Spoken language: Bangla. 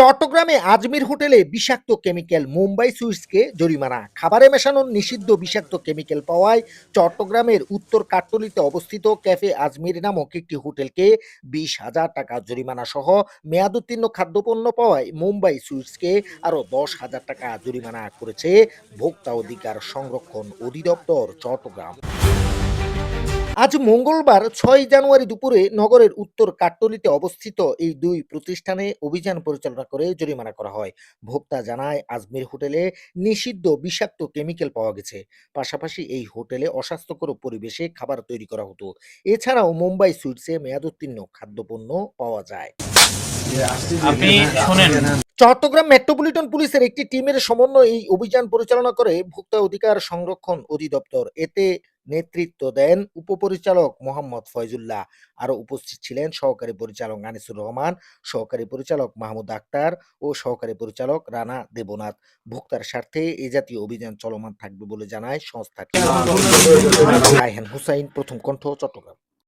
চট্টগ্রামে আজমির হোটেলে বিষাক্ত কেমিক্যাল, মুম্বাই সুইটসকে জরিমানা। খাবারে মেশানো নিষিদ্ধ বিষাক্ত কেমিক্যাল পাওয়ায় চট্টগ্রামের উত্তর কাট্টলিতে অবস্থিত ক্যাফে আজমির নামক একটি হোটেলকে বিশ হাজার টাকা জরিমানা সহ মেয়াদোত্তীর্ণ খাদ্যপণ্য পাওয়ায় মুম্বাই সুইটসকে আরও দশ হাজার টাকা জরিমানা করেছে ভোক্তা অধিকার সংরক্ষণ অধিদপ্তর চট্টগ্রাম। আজ মঙ্গলবার ছয় জানুয়ারি দুপুরে নগরের উত্তর কাট্টলিতে অবস্থিত এই দুই প্রতিষ্ঠানে অভিযান পরিচালনা করে জরিমানা করা হয়। ভোক্তা জানায় আজমির হোটেলে নিষিদ্ধ বিষাক্ত কেমিক্যাল পাওয়া গেছে। পাশাপাশি এই হোটেলে অস্বাস্থ্যকর পরিবেশে খাবার তৈরি করা হতো। এছাড়াও মুম্বাই সুইটসে মেয়াদোত্তীর্ণ খাদ্যপণ্য পাওয়া যায়। আপনি শোনেন। চট্টগ্রাম মেট্রোপলিটন পুলিশের একটি টিমের সমন্বয়ে এই অভিযান পরিচালনা করে ভোক্তা অধিকার সংরক্ষণ অধিদপ্তর। এতে নেতৃত্ব দেন উপপরিচালক মোহাম্মদ ফয়জুল্লাহ। আরও উপস্থিত ছিলেন সহকারী পরিচালক আনিসুর রহমান সহকারী পরিচালক মাহমুদ আক্তার ও সহকারী পরিচালক রানা দেবনাথ। ভোক্তার স্বার্থে এ জাতীয় অভিযান চলমান থাকবে বলে জানায় সংস্থাটি রায়হান হুসাইন প্রথম কণ্ঠ চট্টগ্রাম।